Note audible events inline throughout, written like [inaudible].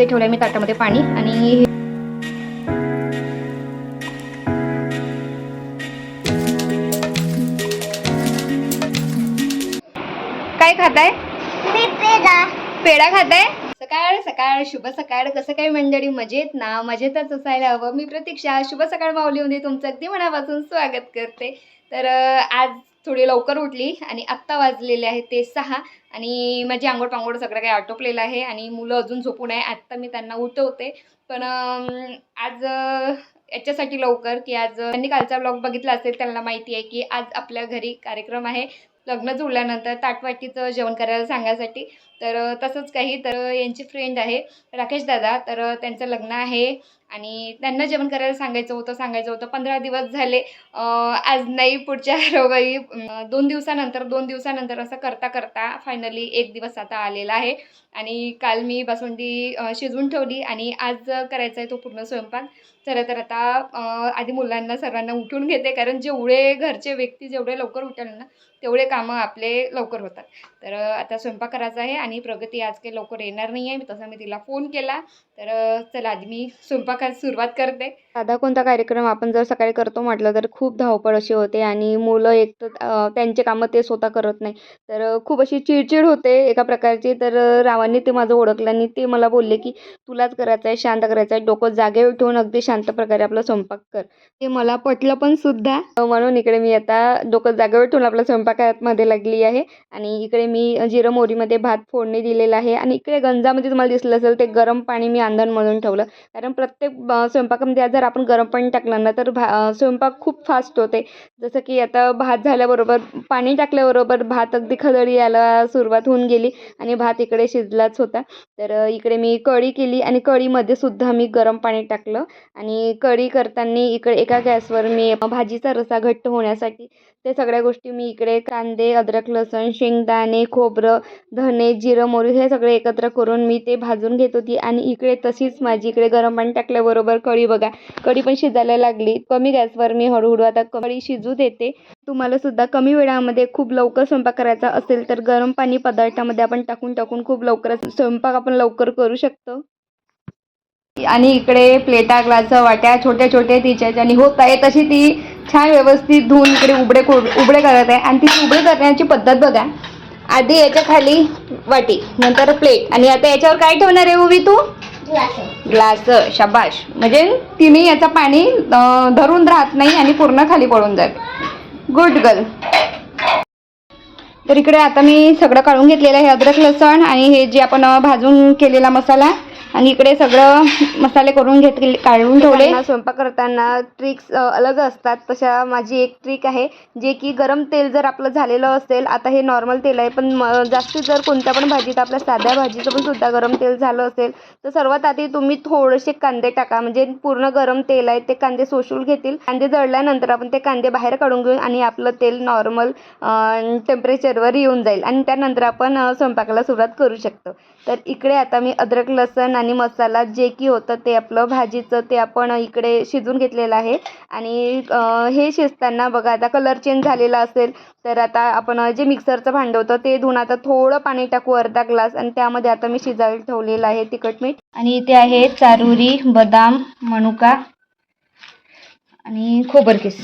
इथे ठेवलं मी ताटामध्ये पाणी आणि काय खाताय? पेढा. खाताय? सकाळ सकाळ शुभ सकाळ. कसं काय मंडळी? मजेत ना? मजेतच असायला हवं. मी प्रतीक्षा शुभ सकाळ माऊलीमध्ये तुमचं अगदी मनापासून स्वागत करते. तर आज थोडी लवकर उठली आणि आत्ता वाजलेले आहे ते सहा. आणि माझी आंघोळ पांघोळ सगळं काही आटोपलेलं आहे आणि मुलं अजून झोपून आहे. आत्ता मी त्यांना उठवते. पण आज याच्यासाठी लवकर की आज त्यांनी कालचा ब्लॉग बघितला असेल त्यांना माहिती आहे की आज आपल्या घरी कार्यक्रम आहे. लग्न जुळल्यानंतर ताटवाटीचं जेवण करायला सांगायसाठी. तर तसंच काही. तर यांची फ्रेंड आहे राकेश दादा. तर त्यांचं लग्न आहे. आणि त्यांना जेवण करायला सांगायचं होतं सांगायचं होतं. पंधरा दिवस झाले आज नाही पुढच्या [laughs] रविवारी दोन दिवसानंतर दोन दिवसानंतर असं करता करता फायनली एक दिवस आता आलेला आहे. आणि काल मी बासुंदी शिजवून ठेवली आणि आज करायचा आहे तो पूर्ण स्वयंपाक. चला तर आता आधी मुलांना सर्वांना उठून घेते कारण जेवढे घरचे व्यक्ती जेवढे लवकर उठेल ना तेवढे कामं आपले लवकर होतात. तर आता स्वयंपाक करायचा आहे आणि प्रगती आज काही लवकर येणार नाही आहे मी तसा मी तिला फोन केला. तर चला आधी मी स्वयंपाकात सुरुवात करते. साधा कोणता कार्यक्रम आपण जर सकाळी करतो म्हटलं तर खूप धावपळ अशी होते आणि मुलं एक तर त्यांचे कामं ते स्वतः करत नाही. तर खूप अशी चिडचिड होते एका प्रकारची. तर रावांनी ते माझं ओळखलं आणि ते मला बोलले की तुलाच करायचं आहे शांत करायचं आहे डोकं जागेवर ठेवून अगदी शांत प्रकारे आपला स्वयंपाक कर. ते मला पटलं पण सुद्धा. म्हणून इकडे मी आता डोकं जागेवर ठेवून आपल्या स्वयंपाकामध्ये लागली आहे आणि इकडे मी जिरं मोहरीमध्ये भात फोडणी दिलेला आहे आणि इकडे गंजामध्ये तुम्हाला दिसलं असेल ते गरम पाणी मी अंधण म्हणून ठेवलं. कारण प्रत्येक स्वयंपाकामध्ये आज जर आपण गरम पाणी टाकलं ना तर भा स्वयंपाक खूप फास्ट होते. जसं की आता भात झाल्याबरोबर पाणी टाकल्याबरोबर भात अगदी खदळी यायला सुरुवात होऊन गेली आणि भात इकडे शिजलाच होता. तर इकडे मी कढी केली आणि कढीमध्ये सुद्धा मी गरम पाणी टाकलं. आणि कढी करताना इकडे एका गॅसवर मी भाजीचा रसा घट्ट होण्यासाठी ते सगळ्या गोष्टी मी इकडे कांदे अद्रक लसूण शेंगदाणे खोबरं धने जिरं मोरी हे सगळे एकत्र करून मी ते भाजून घेत होती. आणि इकडे तशीच माझी इकडे गरम पाणी टाकल्याबरोबर कढी बघा कढी पण शिजायला लागली. कमी गॅसवर मी हळूहळू आता कढी शिजू देते. तुम्हाला सुद्धा कमी वेळामध्ये खूप लवकर स्वयंपाक करायचा असेल तर गरम पाणी पदार्थामध्ये आपण टाकून टाकून खूप लवकरच स्वयंपाक आपण लवकर करू शकतो. आणि इकडे प्लेटा ग्लास वाट्या छोट्या छोट्या तिच्या आणि होत आहे तशी ती छान व्यवस्थित धुवून इकडे उबडे उबडे करत आहे. आणि ती उबडे करण्याची पद्धत बघा. आधी याच्या खाली वाटी नंतर प्लेट. आणि आता याच्यावर काय ठेवणार आहे उभी तू? ग्लास. शाबाश म्हणजे तिने याचं पाणी धरून राहत नाही आणि पूर्ण खाली पडून जाते गुड गर्ल तर इकडे आता मी सगळं काढून घेतलेलं आहे अद्रक लसण आणि हे जे आपण भाजून केलेला मसाला आणि इकडे सगळं मसाले करून घेत काढून ठेवले. स्वयंपाक करताना ट्रिक्स अलग असतात. तशा माझी एक ट्रिक आहे जे की गरम तेल जर आपलं झालेलं असेल आता हे नॉर्मल तेल आहे पण म जास्तीत जर कोणत्या पण भाजीत आपल्या साध्या भाजीचं पण सुद्धा गरम तेल झालं असेल तर सर्वात आधी तुम्ही थोडेसे कांदे टाका. म्हणजे पूर्ण गरम तेल आहे ते कांदे शोषून घेतील. कांदे जळल्यानंतर आपण ते कांदे बाहेर काढून घेऊन आणि आपलं तेल नॉर्मल टेम्परेचरवर येऊन जाईल. आणि त्यानंतर आपण स्वयंपाकाला सुरुवात करू शकतो. तर इकडे आता मी अद्रक लसण आणि मसाला जे की होतं ते आपलं भाजीचं ते आपण इकडे शिजून घेतलेलं आहे. आणि हे शिजताना बघा आता कलर चेंज झालेला असेल तर आता आपण जे मिक्सरचं भांडं होतं ते धुवून आता थोडं पाणी टाकू अर्धा ग्लास आणि त्यामध्ये आता मी शिजायला ठेवलेलं आहे तिखट मीठ. आणि इथे आहे चारुरी बदाम मनुका आणि खोबरकीस.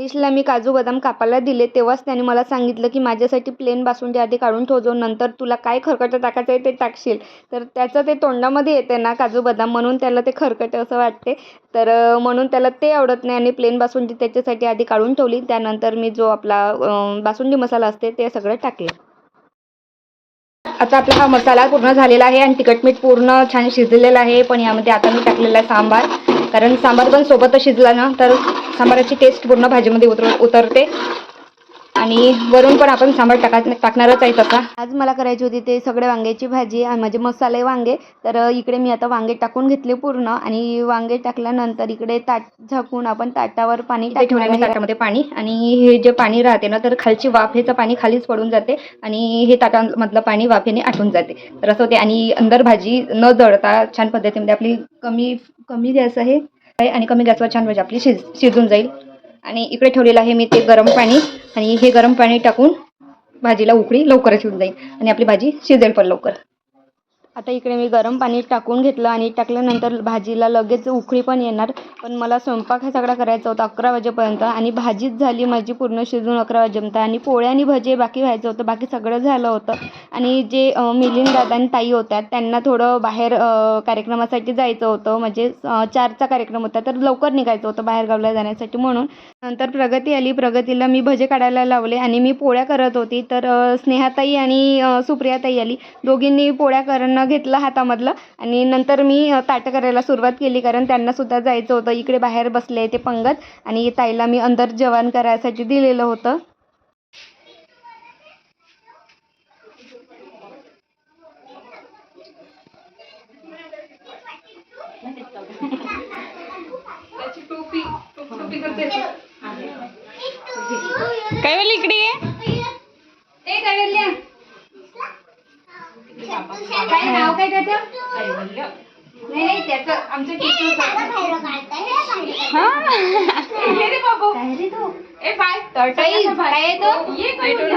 मनीषला मी काजू बदाम कापायला दिले तेव्हाच त्याने मला सांगितलं की माझ्यासाठी प्लेन बासुंदी आधी काढून ठेवजो नंतर तुला काय खरकटं टाकायचं आहे ते टाकशील. तर त्याचं ते तोंडामध्ये येते ना काजू बदाम म्हणून त्याला ते खरकटं असं वाटते तर म्हणून त्याला ते आवडत नाही आणि प्लेन बासुंदी त्याच्यासाठी आधी काढून ठेवली. त्यानंतर मी जो आपला बासुंदी मसाला असते ते सगळं टाकलं. आता आपला हा मसाला पूर्ण झालेला आहे आणि तिखट मीठ पूर्ण छान शिजलेलं आहे. पण यामध्ये आता मी टाकलेला आहे सांबार. कारण सांबार पण सोबतच शिजला ना तर सांबाराची टेस्ट पूर्ण भाजीमध्ये उतर उतरते. आणि वरून पण आपण सांबार टाका टाकणारच आहे तसा. आज मला करायची होती ते सगळे वांग्याची भाजी म्हणजे मसाले वांगे. तर इकडे मी आता वांगे टाकून घेतले पूर्ण आणि वांगे टाकल्यानंतर इकडे ताट झाकून आपण ताटावर पाणी ठेवलं मी ताटामध्ये पाणी आणि हे जे पाणी राहते ना तर खालची वाफेचं पाणी खालीच पडून जाते आणि हे ताटामधलं पाणी वाफेने आटून जाते. तर असं होते आणि अंदर भाजी न जळता छान पद्धतीमध्ये आपली कमी कमी गॅस आहे. आणि कमी गॅसवर छान म्हणजे आपली शिज शिजून जाईल. आणि इकडे ठेवलेलं आहे मी ते गरम पाणी. आणि हे गरम पाणी टाकून भाजीला उकळी लवकरच येऊन जाईल. आणि आपली भाजी शिजेल पण लवकर. आता इकडे मी गरम पाणी टाकून घेतलं आणि टाकल्यानंतर भाजीला लगेच उकळी पण येणार. पण मला स्वयंपाक हा सगळा करायचा होता अकरा वाजेपर्यंत आणि भाजीच झाली माझी पूर्ण शिजून अकरा वाजेपर्यंत. आणि पोळ्या आणि भजे बाकी व्हायचं होतं बाकी सगळं झालं होतं. आणि जे अं, आणि ताई होत्या त्यांना थोडं बाहेर कार्यक्रमासाठी जायचं होतं. म्हणजे चारचा कार्यक्रम होता तर लवकर निघायचं होतं बाहेरगावला जाण्यासाठी म्हणून. नंतर प्रगती आली. प्रगतीला मी भजे काढायला लावले आणि मी पोळ्या करत होती. तर स्नेहाताई आणि सुप्रियाताई आली. दोघींनी पोळ्या करणं घेतलं हातामधलं. आणि नंतर मी ताटं करायला सुरुवात केली कारण त्यांनासुद्धा जायचं होतं. इकडे बाहेर बसले ते पंगत. आणि ताईला मी अंदर जेवण करायसाठी दिलेलं होतं. काय वेळ इकडे? काय नाव काय त्याचं? नाही नाही त्याचं आमचं टीचर काय रे तो? टर्टाईज काय तो?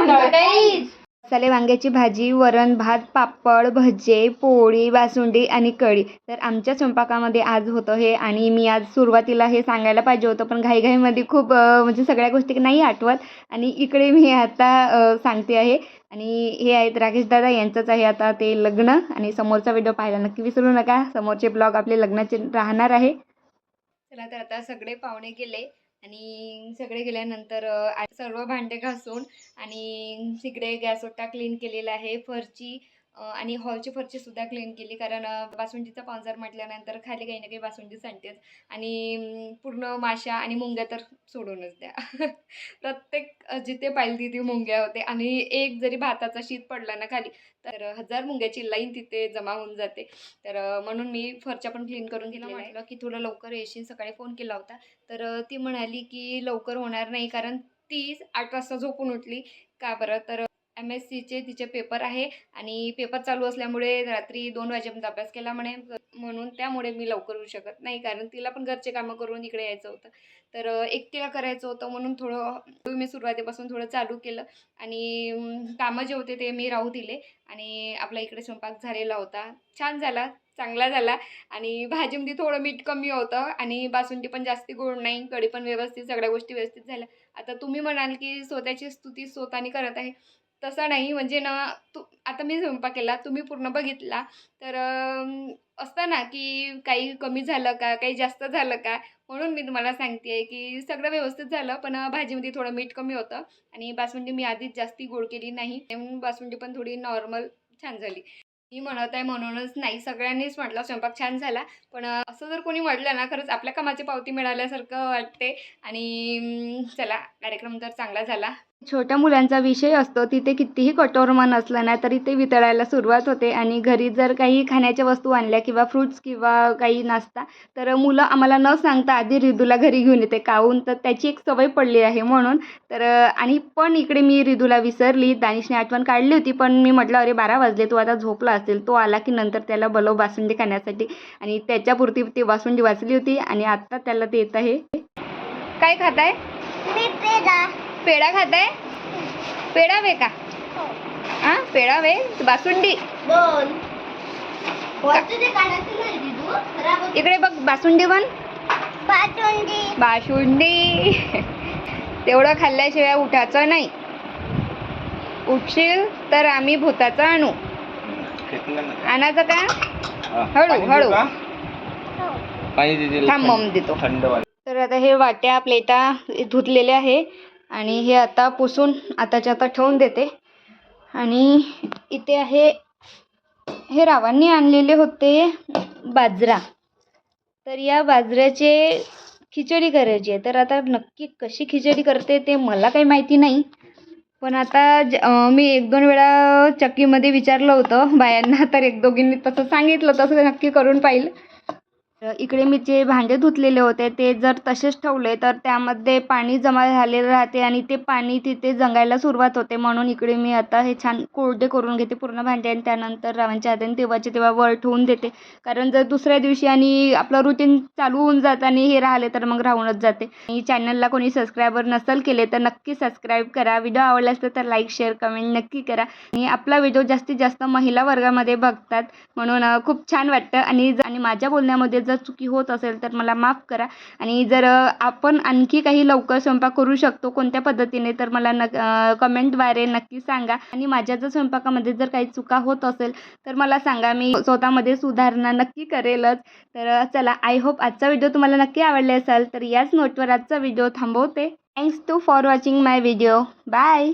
टर्टाईज मसाले वांग्याची भाजी वरण भात पापड भजे पोळी बासुंदी आणि कढी. तर आमच्या स्वयंपाकामध्ये आज होतं हे आणि मी आज सुरुवातीला हे सांगायला पाहिजे होतं पण घाईघाईमध्ये खूप म्हणजे सगळ्या गोष्टी नाही आठवत आणि इकडे मी आता सांगते आहे. आणि हे आहेत राकेश दादा यांचंच आहे आता ते लग्न आणि समोरचा व्हिडिओ पाहायला नक्की विसरू नका. समोरचे ब्लॉग आपले लग्नाचे राहणार आहे. चला तर आता सगळे पाहुणे गेले. आणि सगळे गेल्यानंतर सर्व भांडे घासून आणि तिकडे गॅस क्लीन केलेला आहे. फरची आणि हॉलची फरची सुद्धा क्लीन केली. कारण अ, बासुंदीचा पावसार म्हटल्यानंतर खाली काही ना काही बासुंदी सांडतेच. आणि पूर्ण माशा आणि मुंग्या तर सोडूनच द्या. [laughs] प्रत्येक जिथे पाहिजे तिथे मुंग्या होते. आणि एक जरी भाताचा शीत पडला ना खाली तर हजार मुंग्याची लाईन तिथे जमा होऊन जाते. तर म्हणून मी फरच्या पण क्लीन करून घेतलं म्हटलं की थोडं लवकर येशील. सकाळी फोन केला होता. तर ती म्हणाली की लवकर होणार नाही. कारण ती आठ वाजता झोपून उठली. का बरं? तर एम एस सीचे तिचे पेपर आहे आणि पेपर चालू असल्यामुळे रात्री दोन वाजेपर्यंत अभ्यास केला म्हणे. म्हणून त्यामुळे मी लवकर येऊ शकत नाही कारण तिला पण घरचे कामं करून इकडे यायचं होतं. तर एकटीला करायचं होतं म्हणून थोडं मी सुरुवातीपासून थोडं चालू केलं. आणि कामं जे होते ते मी राहू दिले. आणि आपला इकडे स्वयंपाक झालेला होता. छान झाला चांगला झाला. आणि भाजीमध्ये थोडं मीठ कमी होतं आणि बासुंदी पण जास्ती गोड नाही कढी पण व्यवस्थित सगळ्या गोष्टी व्यवस्थित झाल्या. आता तुम्ही म्हणाल की स्वतःची स्तुती स्वतःने करत आहे. तसं नाही. म्हणजे ना तू आता मी स्वयंपाक केला तुम्ही पूर्ण बघितला. तर असतं ना की काही कमी झालं का काही जास्त झालं का? म्हणून मी तुम्हाला सांगते आहे की सगळं व्यवस्थित झालं पण भाजीमध्ये थोडं मीठ कमी होतं. आणि बासमंडी मी आधीच जास्ती गोड केली नाही. म्हणून बासमंडी पण थोडी नॉर्मल छान झाली. मी म्हणत आहे म्हणूनच नाही. सगळ्यांनीच म्हटलं स्वयंपाक छान झाला. पण असं जर कोणी म्हटलं ना खरंच आपल्या कामाची पावती मिळाल्यासारखं वाटते. आणि चला कार्यक्रम तर चांगला झाला. छोट्या मुलांचा विषय असतो तिथे कितीही कठोर मन असलं ना तरी ते वितळायला सुरुवात होते. आणि घरी जर काही खाण्याच्या वस्तू आणल्या किंवा फ्रुट्स किंवा काही नाश्ता तर मुलं आम्हाला न सांगता आधी रिदूला घरी घेऊन येते. काहून तर त्याची एक सवय पडली आहे म्हणून. तर आणि पण इकडे मी रिदूला विसरली. दानिशने आठवण काढली होती पण मी म्हटलं अरे बारा वाजले तो आता झोपला असेल. तो आला की नंतर त्याला बलव बासुंदी खाण्यासाठी. आणि त्याच्यापुरती ती बासुंदी वाचली होती आणि आत्ता त्याला ते येत आहे. काय खात आहे पेढा खाताय? पेढा वे का? हा. पेढा वे? होतं. इकडे बघ बासुंदी पण. बासुंदी. बासुंदी. तेवढं खाल्ल्याशिवाय उठायचं नाही. उठशील तर आम्ही भूताचं आणू. आणायचं का? हळू, हळू. पाणी देतील थांब मम देतो. तर आता हे वाट्या प्लेटा धुतलेल्या आहे. आणि हे आता पुसून आताच्या आता ठेवून देते. आणि इथे आहे हे रावांनी आणलेले होते बाजरा. तर या बाजऱ्याचे खिचडी करायची आहे. तर आता नक्की कशी खिचडी करते ते मला काही माहिती नाही. पण आता ज मी एक दोन वेळा चक्कीमध्ये विचारलं होतं बायांना. तर एक दोघींनी तसं सांगितलं तसं नक्की करून पाहिलं. इकडे मी जे भांडे धुतलेले होते ते जर तसेच ठेवले तर त्यामध्ये पाणी जमा झालेलं राहते आणि ते पाणी तिथे जंगायला सुरुवात होते. म्हणून इकडे मी आता हे छान कोरडे करून घेते पूर्ण भांडे आणि त्यानंतर रावांच्या हाताने तेव्हाचे तेव्हा वर ठेवून देते. कारण जर दुसऱ्या दिवशी आणि आपलं रुटीन चालू होऊन जातं आणि हे राहिले तर मग राहूनच जाते. आणि चॅनलला कोणी सबस्क्रायबर नसेल केले तर नक्की सबस्क्राईब करा. व्हिडिओ आवडला असतं तर लाईक शेअर कमेंट नक्की करा. आणि आपला व्हिडिओ जास्तीत जास्त महिला वर्गामध्ये बघतात. म्हणून खूप छान वाटतं. आणि ज- आणि माझ्या बोलण्यामध्ये जर चुकी होत असेल तर मला माफ करा. आणि जर आपण आणखी काही लवकर स्वयंपाक करू शकतो कोणत्या पद्धतीने तर मला न कमेंटद्वारे नक्की सांगा. आणि माझ्या जर स्वयंपाकामध्ये जर काही चुका होत असेल तर मला सांगा. मी स्वतःमध्ये सुधारणा नक्की करेलच. तर चला आय होप आजचा व्हिडिओ तुम्हाला नक्की आवडला असेल. तर याच नोटवर आजचा व्हिडिओ थांबवते. Thanks to for watching my video bye